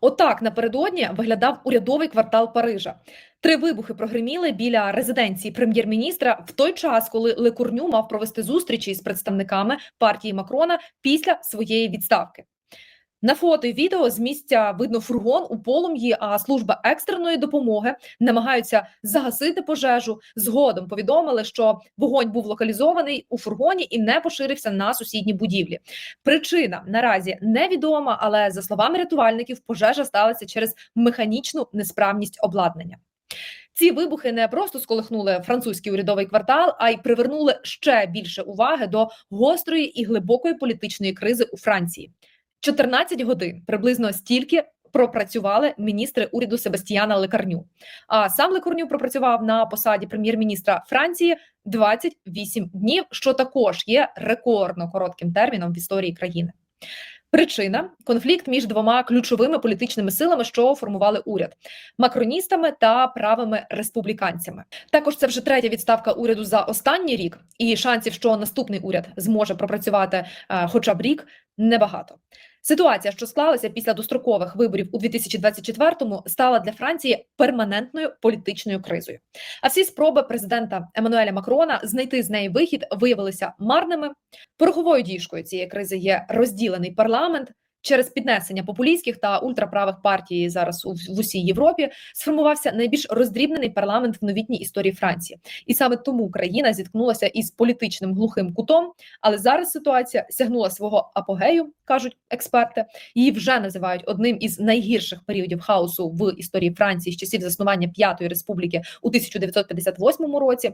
Отак напередодні виглядав урядовий квартал Парижа. Три вибухи прогреміли біля резиденції прем'єр-міністра в той час, коли Лекурню мав провести зустрічі з представниками партії Макрона після своєї відставки. На фото і відео з місця видно фургон у полум'ї, а служба екстреної допомоги намагаються загасити пожежу. Згодом повідомили, що вогонь був локалізований у фургоні і не поширився на сусідні будівлі. Причина наразі невідома, але за словами рятувальників, пожежа сталася через механічну несправність обладнання. Ці вибухи не просто сколихнули французький урядовий квартал, а й привернули ще більше уваги до гострої і глибокої політичної кризи у Франції. 14 годин приблизно стільки пропрацювали міністри уряду Себастьяна Лекарню. А сам Лекарню пропрацював на посаді прем'єр-міністра Франції 28 днів, що також є рекордно коротким терміном в історії країни. Причина конфлікт між двома ключовими політичними силами, що формували уряд макроністами та правими республіканцями. Також це вже третя відставка уряду за останній рік, і шансів, що наступний уряд зможе пропрацювати е, хоча б рік, небагато. Ситуація, що склалася після дострокових виборів у 2024-му, стала для Франції перманентною політичною кризою. А всі спроби президента Еммануеля Макрона знайти з неї вихід виявилися марними. Пороховою діжкою цієї кризи є розділений парламент. Через піднесення популістських та ультраправих партій зараз у в усій Європі сформувався найбільш роздрібнений парламент в новітній історії Франції, і саме тому країна зіткнулася із політичним глухим кутом. Але зараз ситуація сягнула свого апогею, кажуть експерти. Її вже називають одним із найгірших періодів хаосу в історії Франції з часів заснування П'ятої республіки у 1958 році.